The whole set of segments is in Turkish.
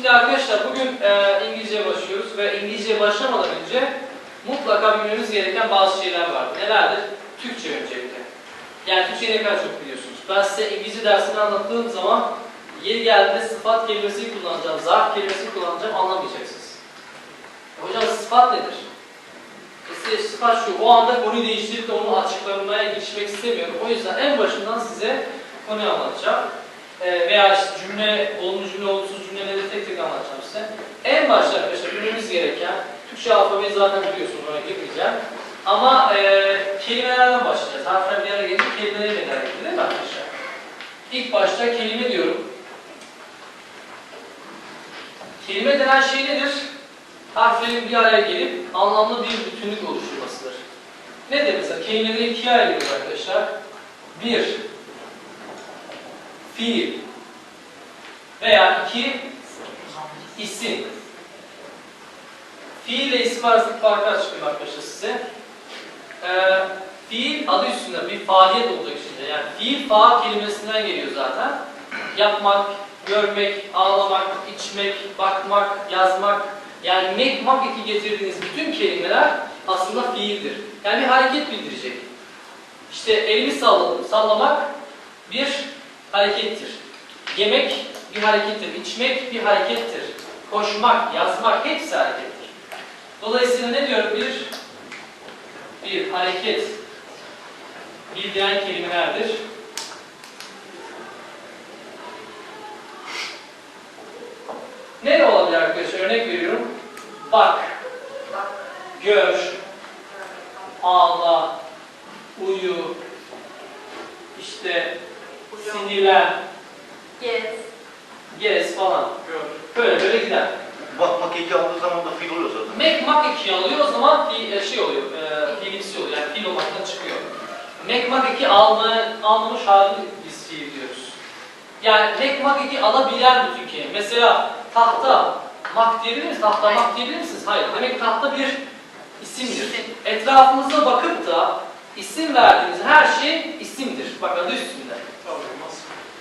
Şimdi arkadaşlar bugün e, İngilizceye başlıyoruz ve İngilizceye başlamadan önce mutlaka bilmemiz gereken bazı şeyler var. Nelerdir? Türkçe öncelikle. Yani Türkçeyi ne kadar çok biliyorsunuz. Ben size İngilizce dersini anlattığım zaman yeri geldiğinde sıfat kelimesini kullanacağım, zarf kelimesini kullanacağım anlamayacaksınız. Hocam sıfat nedir? İşte sıfat şu, o anda konuyu değiştirip de onu açıklamaya geçmek istemiyorum. O yüzden en başından size konuyu anlatacağım. Ee, veya işte cümle, olumlu cümle, olumsuz cümleleri tek tek anlatacağım size. En başta arkadaşlar bilmemiz gereken, Türkçe alfabeyi zaten biliyorsunuz, ona girmeyeceğim. Ama e, kelimelerden başlayacağız. Harfler bir araya gelince kelimeleri merak ediyor değil mi arkadaşlar? İlk başta kelime diyorum. Kelime denen şey nedir? Harflerin bir araya gelip anlamlı bir bütünlük oluşturmasıdır. Nedir mesela? Kelimeleri ikiye ayırıyoruz arkadaşlar. Bir, fiil veya iki, isim. Fiil ile isim arasındaki farkı açıklayayım arkadaşlar size. Ee, fiil adı üstünde bir faaliyet olacak içinde. Yani fiil faal kelimesinden geliyor zaten. Yapmak, görmek, ağlamak, içmek, bakmak, yazmak. Yani make, mak eki getirdiğiniz bütün kelimeler aslında fiildir. Yani bir hareket bildirecek. İşte elimi salladım. Sallamak bir harekettir. Yemek bir harekettir. İçmek bir harekettir. Koşmak, yazmak hepsi harekettir. Dolayısıyla ne diyorum? Bir bir hareket bildiren kelimelerdir. Ne olabilir arkadaşlar? Örnek veriyorum. Bak, gör, ağla, uyu, işte sinirlen, Yes. gez falan. Böyle böyle gider. Bakmak eki aldığı zaman da fil oluyor zaten. Make mak eki alıyor o zaman fi, e, şey oluyor, e, fiilimsi oluyor. Yani fiil olmaktan çıkıyor. Make mak eki alma, almamış halini biz fiil diyoruz. Yani make mak eki alabilen bütün kelime. Mesela tahta, mak diyebilir misiniz? Tahta mak diyebilir misiniz? Hayır. Demek tahta bir isimdir. İsim. Etrafımıza bakıp da isim verdiğiniz her şey isimdir. Bak adı üstünde.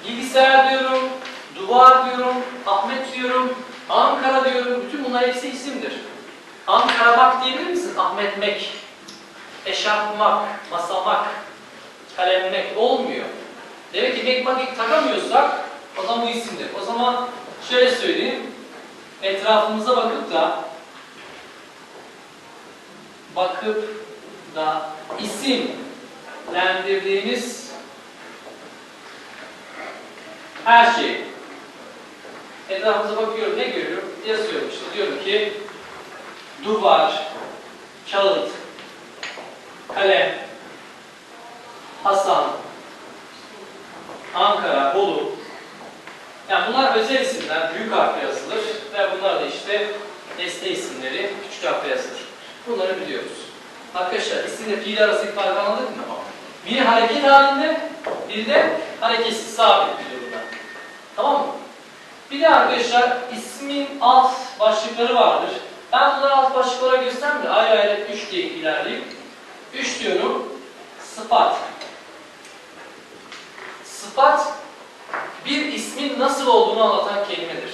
Bilgisayar diyorum, duvar diyorum, Ahmet diyorum, Ankara diyorum. Bütün bunlar hepsi isimdir. Ankara bak diyebilir misiniz? Ahmet mek, eşarpmak, masamak, kalemmek olmuyor. Demek ki mek mak takamıyorsak o zaman bu isimdir. O zaman şöyle söyleyeyim. Etrafımıza bakıp da bakıp da isimlendirdiğimiz her şey. Etrafımıza bakıyorum, ne görüyorum? Yazıyorum işte. Diyorum ki duvar, kağıt, kalem, Hasan, Ankara, Bolu. Yani bunlar özel isimler, büyük harfle yazılır ve bunlar da işte nesne isimleri, küçük harfle yazılır. Bunları biliyoruz. Arkadaşlar isimle fiil arasındaki farkı anladık mı? Biri hareket halinde, biri de hareketsiz sabit. Tamam mı? Bir de arkadaşlar ismin alt başlıkları vardır. Ben bunları alt başlıklara göstermem de ayrı ayrı 3 diye ilerleyeyim. 3 diyorum. Sıfat. Sıfat bir ismin nasıl olduğunu anlatan kelimedir.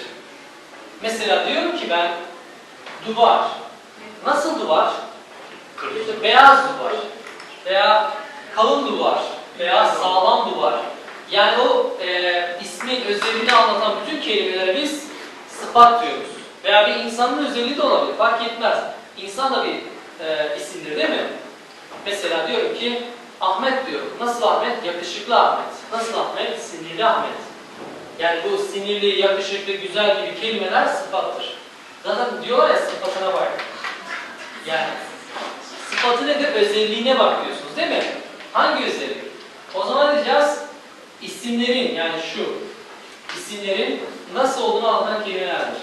Mesela diyorum ki ben duvar. Nasıl duvar? İşte beyaz duvar veya kalın duvar veya sağlam duvar. Yani o e, ismin özelliğini anlatan bütün kelimelere biz sıfat diyoruz. Veya bir insanın özelliği de olabilir, fark etmez. İnsan da bir e, isimdir değil mi? Mesela diyorum ki Ahmet diyorum. Nasıl Ahmet? Yakışıklı Ahmet. Nasıl Ahmet? Sinirli Ahmet. Yani bu sinirli, yakışıklı, güzel gibi kelimeler sıfattır. Zaten diyorlar ya sıfatına bak. Yani sıfatı nedir? Özelliğine bak diyorsunuz değil mi? Hangi özellik? O zaman diyeceğiz? İsimlerin yani şu isimlerin nasıl olduğunu anlatan kelimelerdir.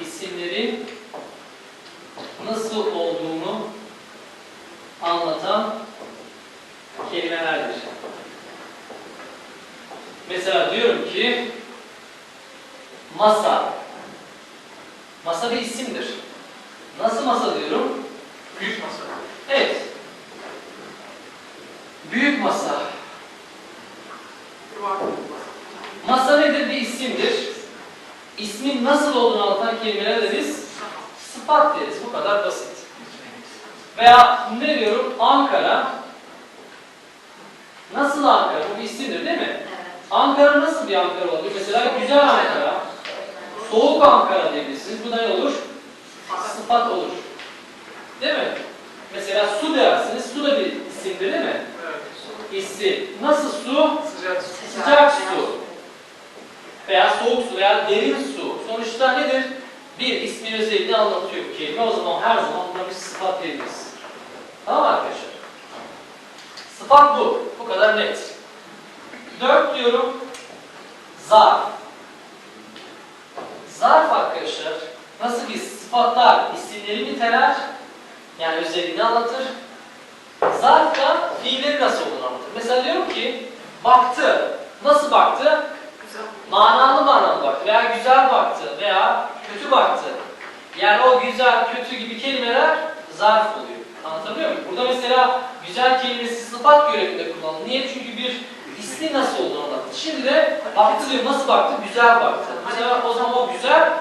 İsimlerin nasıl olduğunu anlatan kelimelerdir. Mesela diyorum ki masa. Masa bir isimdir. Nasıl masa diyorum? Büyük masa. Evet. Büyük masa. Masa nedir? Bir isimdir. İsmi ismin nasıl olduğunu anlatan kelimelere de biz sıfat deriz. Bu kadar basit. Veya ne diyorum? Ankara. Nasıl Ankara? Bu bir isimdir değil mi? Evet. Ankara nasıl bir Ankara olabilir? Mesela güzel Ankara, soğuk Ankara diyebilirsiniz. Bu da ne olur? Sıfat olur. Değil mi? Mesela su dersiniz. Su da bir isimdir değil mi? Evet. İsim. Nasıl su? Sıcak. Sıcak su. Veya soğuk su veya derin su. Sonuçta nedir? Bir ismin özelliğini anlatıyor kelime. O zaman her zaman buna bir sıfat veririz. Tamam arkadaşlar? Sıfat bu. Bu kadar net. Dört diyorum. Zarf. Zarf arkadaşlar nasıl bir sıfatlar isimleri niteler yani özelliğini anlatır. Zarf da fiilleri nasıl olduğunu anlatır. Mesela diyorum ki baktı. Nasıl baktı? Güzel. Manalı manalı baktı veya güzel baktı veya kötü baktı. Yani o güzel, kötü gibi kelimeler zarf oluyor. Anlatabiliyor muyum? Burada mesela güzel kelimesi sıfat görevinde kullanılır. Niye? Çünkü bir ismi nasıl olduğunu anlattı. Şimdi de baktı diyor nasıl baktı? Güzel baktı. Mesela o zaman o güzel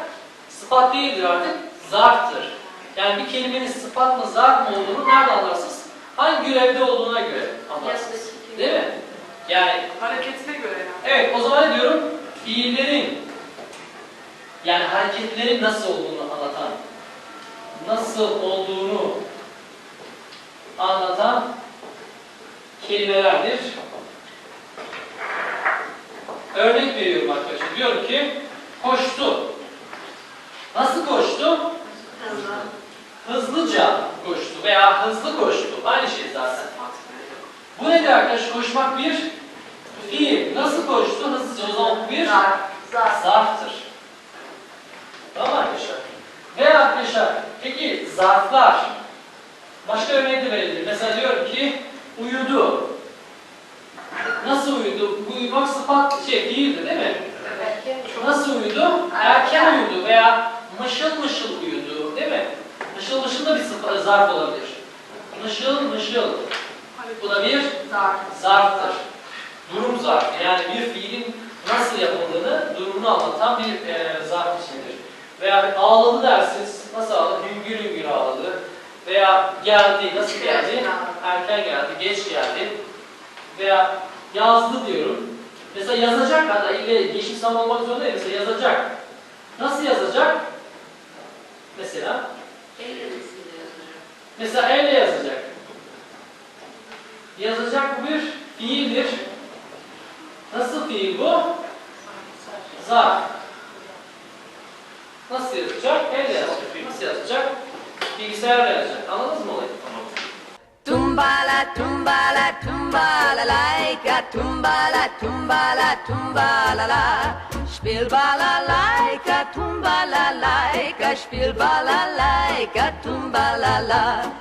sıfat değildir artık, zarftır. Yani bir kelimenin sıfat mı zarf mı olduğunu nerede anlarsınız? Hangi görevde olduğuna göre anlarsınız. Değil mi? Yani Hareketine göre yani. Evet, o zaman ne diyorum? Fiillerin, yani hareketlerin nasıl olduğunu anlatan, nasıl olduğunu anlatan kelimelerdir. Örnek veriyorum arkadaşlar. Diyorum ki, koştu. Nasıl koştu? Hızlı. Hızlıca koştu veya hızlı koştu. Aynı şey zaten. Bu nedir arkadaş? Koşmak bir fiil. Nasıl koştu? Hızlıca. O zaman bu bir. Zarf. zarftır. Tamam arkadaşlar? Ve arkadaşlar, peki zarflar başka örnek de verebilirim. Mesela diyorum ki uyudu. Nasıl uyudu? Uyumak sıfat şey fiildir değil mi? Evet. Nasıl uyudu? Erken uyudu veya mışıl mışıl uyudu değil mi? Mışıl mışıl da bir sıfat, zarf olabilir. Mışıl mışıl. Bu da bir Zarf. zarftır. Durum zarfı. Yani bir fiilin nasıl yapıldığını, durumunu anlatan bir e, zarf ismidir. Veya ağladı dersiniz. Nasıl ağladı? Hüngür hüngür ağladı. Veya geldi. Nasıl geldi? Erken geldi, geç geldi. Veya yazdı diyorum. Mesela yazacak hatta ille geçmiş zaman olmak zorunda değil. Mesela yazacak. Nasıl yazacak? Mesela El yazısıyla yazılıyor. Mesela elle yazacak. Yazacak bir fiildir. Nasıl fiil bu? Zarf. Nasıl yazacak? Elle yazacak. Nasıl yazacak? Bilgisayarla yazacak. Anladınız mı olayı? Tumbala, tumbala, tumbala, laika, tumbala, tumbala, tumbala, la. Spiel balalaika, tumbala, laika, spiel balalaika, tumbala, la.